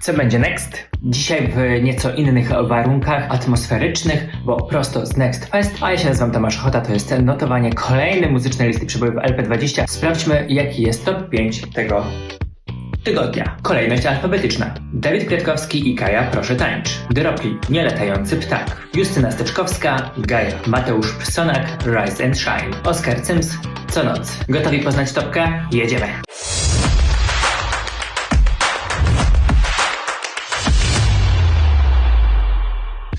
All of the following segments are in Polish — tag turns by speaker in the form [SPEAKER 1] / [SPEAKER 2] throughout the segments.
[SPEAKER 1] Co będzie next? Dzisiaj w nieco innych warunkach atmosferycznych, bo prosto z Next Fest, a ja się nazywam Tomasz Ochota, to jest notowanie kolejnej muzycznej listy przebojów LP20. Sprawdźmy, jaki jest top 5 tego tygodnia. Kolejność alfabetyczna. Dawid Kwiatkowski i Kaja Proszę Tańcz. Dropli Nielatający Ptak. Justyna Steczkowska, Gaja. Mateusz Psonak, Rise and Shine. Oskar Cyms, Co noc. Gotowi poznać topkę? Jedziemy.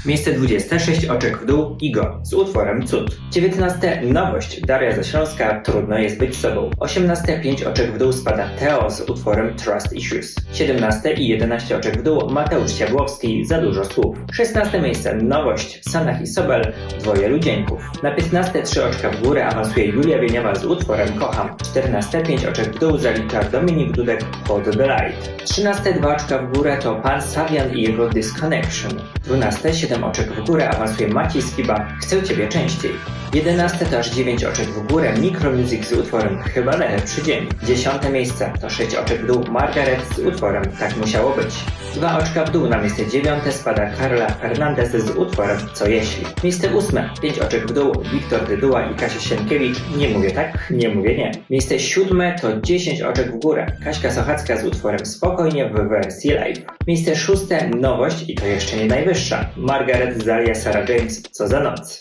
[SPEAKER 1] Miejsce 20. 6 oczek w dół Igo z utworem Cud. 19. Nowość Daria ze Śląska Trudno jest być sobą. 18. 5 oczek w dół spada Teo z utworem Trust Issues. 17. i 11 oczek w dół Mateusz Ciabłowski Za dużo słów. 16. miejsce Nowość Sanach i Sobel Dwoje ludzieńków. Na 15. 3 oczka w górę awansuje Julia Wieniawa z utworem Kocham. 14. 5 oczek w dół zalicza Dominik Dudek Hold the Light. 13. 2 oczka w górę to Pan Savian i jego Disconnection. 12. 7 oczek w górę awansuje Maciej Skiba Chcę Ciebie częściej. 11 to aż 9 oczek w górę Micro Music z utworem Chyba najlepszy dzień. 10 miejsce to 6 oczek w dół Margaret z utworem Tak musiało być. 2 oczka w dół na miejsce 9 spada Karla Fernandez z utworem Co jeśli. Miejsce 8 5 oczek w dół Wiktor Dyduła i Kasia Sienkiewicz Nie mówię tak, nie mówię nie. Miejsce 7 to 10 oczek w górę Kaśka Sochacka z utworem Spokojnie w wersji live. Miejsce 6 nowość i to jeszcze nie najwyższa Margaret Zalia Sarah James Co za noc.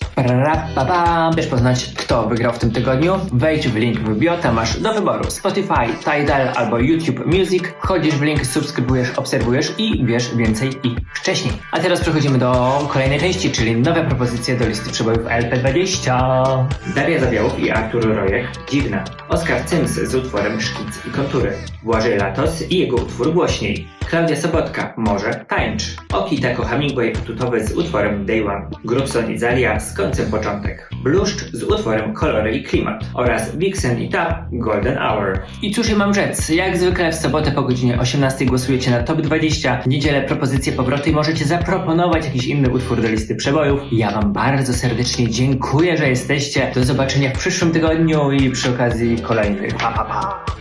[SPEAKER 1] Ra-pa-pam. Wiesz poznać, kto wygrał w tym tygodniu? Wejdź w link w bio, tam masz do wyboru Spotify, Tidal albo YouTube Music. Wchodzisz w link, subskrybujesz, obserwujesz i wiesz więcej i wcześniej. A teraz przechodzimy do kolejnej części, czyli nowe propozycje do listy przebojów LP20. Daria Zawiałów i Artur Rojek, Dziwna. Oskar Cyms z utworem Szkic i kontury. Błażej Latos i jego utwór Głośniej. Klaudia Sobotka, Może, Tańcz. Okita Hemingway tutowy z utworem Day One. Grubson i Zalia z końcem początek. Bluszcz z utworem Kolory i Klimat. Oraz Vixen i Tap Golden Hour. I cóż ja mam rzec, jak zwykle w sobotę po godzinie 18 głosujecie na top 20, w niedzielę propozycje powrotu i możecie zaproponować jakiś inny utwór do listy przebojów. Ja wam bardzo serdecznie dziękuję, że jesteście. Do zobaczenia w przyszłym tygodniu i przy okazji kolejnych. Pa, pa, pa.